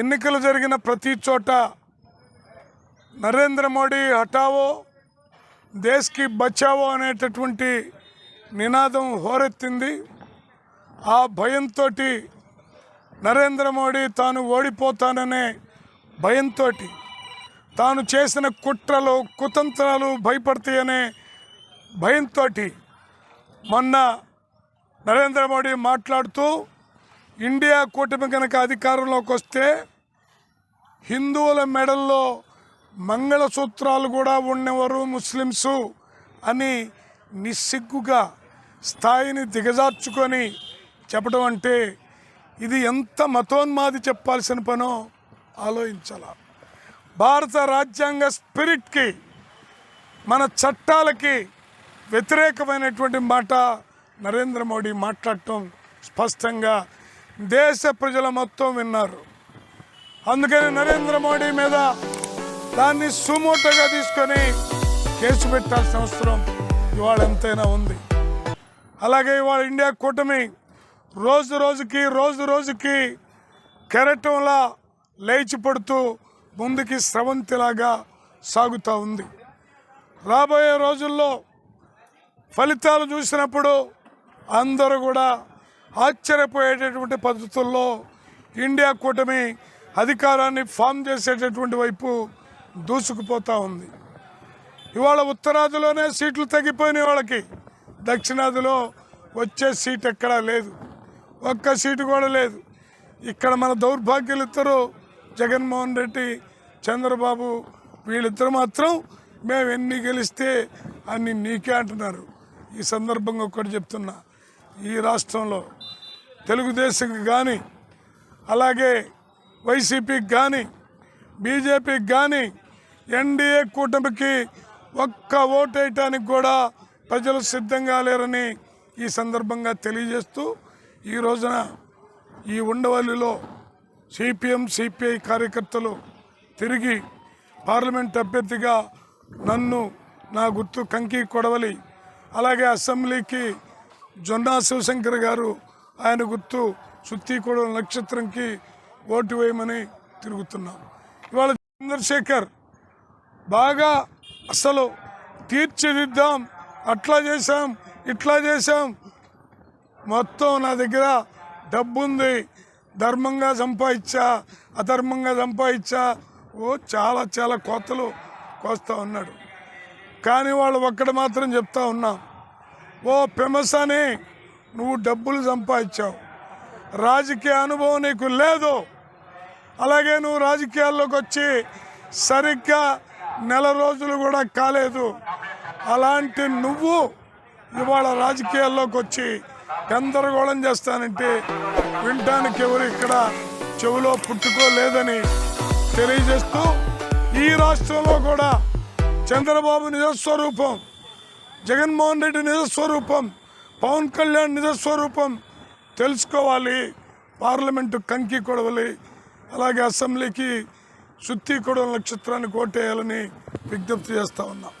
ఎన్నికలు జరిగిన ప్రతి చోట నరేంద్ర మోడీ హఠావో దేశ్కి బచావో అనేటటువంటి నినాదం హోరెత్తింది. ఆ భయంతో నరేంద్ర మోడీ తాను ఓడిపోతాననే భయంతో తాను చేసిన కుట్రలు కుతంత్రాలు భయపడతాయనే భయంతో మొన్న నరేంద్ర మోడీ మాట్లాడుతూ ఇండియా కూటమి కనుక అధికారంలోకి వస్తే హిందువుల మెడల్లో మంగళసూత్రాలు కూడా ఉండేవారు ముస్లిమ్స్ అని నిస్సిగ్గుగా స్థాయిని దిగజార్చుకొని చెప్పడం అంటే ఇది ఎంత మతోన్మాది చెప్పాల్సిన పనో ఆలోచించాల. భారత రాజ్యాంగ స్పిరిట్కి మన చట్టాలకి వ్యతిరేకమైనటువంటి మాట నరేంద్ర మోడీ మాట్లాడటం స్పష్టంగా దేశ ప్రజల మొత్తం విన్నారు. అందుకని నరేంద్ర మోడీ మీద దాన్ని సుమోటగా తీసుకొని కేసు పెట్టాల్సిన అవసరం ఇవాళ ఎంతైనా ఉంది. అలాగే ఇవాళ ఇండియా కూటమి రోజు రోజుకి రోజు రోజుకి కెరటంలా లేచి పడుతూ ముందుకి స్రవంతిలాగా సాగుతూ ఉంది. రాబోయే రోజుల్లో ఫలితాలు చూసినప్పుడు అందరూ కూడా ఆశ్చర్యపోయేటటువంటి పద్ధతుల్లో ఇండియా కూటమి అధికారాన్ని ఫామ్ చేసేటటువంటి వైపు దూసుకుపోతూ ఉంది. ఇవాళ ఉత్తరాదిలోనే సీట్లు తగ్గిపోయినాయి వాళ్ళకి. దక్షిణాదిలో వచ్చే సీట్ ఎక్కడా లేదు. ఒక్క సీటు కూడా లేదు. ఇక్కడ మన దౌర్భాగ్యులు ఇద్దరు జగన్మోహన్ రెడ్డి చంద్రబాబు వీళ్ళిద్దరు మాత్రం మేము ఎన్ని గెలిస్తే అన్ని నీకే అంటున్నారు. ఈ సందర్భంగా ఒకటి చెప్తున్నా. ఈ రాష్ట్రంలో తెలుగుదేశంకి కానీ అలాగే వైసీపీకి కానీ బీజేపీకి కానీ ఎన్డీఏ కూటమికి ఒక్క ఓటు వేయటానికి కూడా ప్రజలు సిద్ధంగా లేరని ఈ సందర్భంగా తెలియజేస్తూ ఈ రోజున ఈ ఉండవల్లిలో సిపిఎం సిపిఐ కార్యకర్తలు తిరిగి పార్లమెంట్ అభ్యర్థిగా నన్ను నా గుర్తు కంకి కొడవలి అలాగే అసెంబ్లీకి జొన్నా శివశంకర్ గారు ఆయన గుర్తు సుత్తికొడవలి నక్షత్రంకి ఓటు వేయమని తిరుగుతున్నాం. ఇవాళ చంద్రశేఖర్ బాగా అసలు తీర్చిదిద్దాం అట్లా చేసాం ఇట్లా చేసాం మొత్తం నా దగ్గర డబ్బుంది. ధర్మంగా సంపాదించా అధర్మంగా సంపాదించా. ఓ చాలా చాలా కోతలు కోస్తూ ఉన్నాడు. కానీ వాళ్ళు ఒక్కడ మాత్రం చెప్తా ఉన్నాం. ఓ పెమసని అని నువ్వు డబ్బులు సంపాదించావు. రాజకీయ అనుభవం నీకు లేదు. అలాగే నువ్వు రాజకీయాల్లోకి వచ్చి సరిగ్గా నెల రోజులు కూడా కాలేదు. అలాంటి నువ్వు ఇవాళ రాజకీయాల్లోకి వచ్చి గందరగోళం చేస్తానంటే వినటానికి ఎవరు ఇక్కడ చెవిలో పుట్టుకోలేదని తెలియజేస్తూ ఈ రాష్ట్రంలో కూడా చంద్రబాబు నిజస్వరూపం జగన్మోహన్ రెడ్డి నిజస్వరూపం పవన్ కళ్యాణ్ నిజస్వరూపం తెలుసుకోవాలి. పార్లమెంటు కంకి కొడవలి అలాగే అసెంబ్లీకి సుత్తి కొడవల నక్షత్రాన్ని కోటేయాలని విజ్ఞప్తి చేస్తా ఉన్నాం.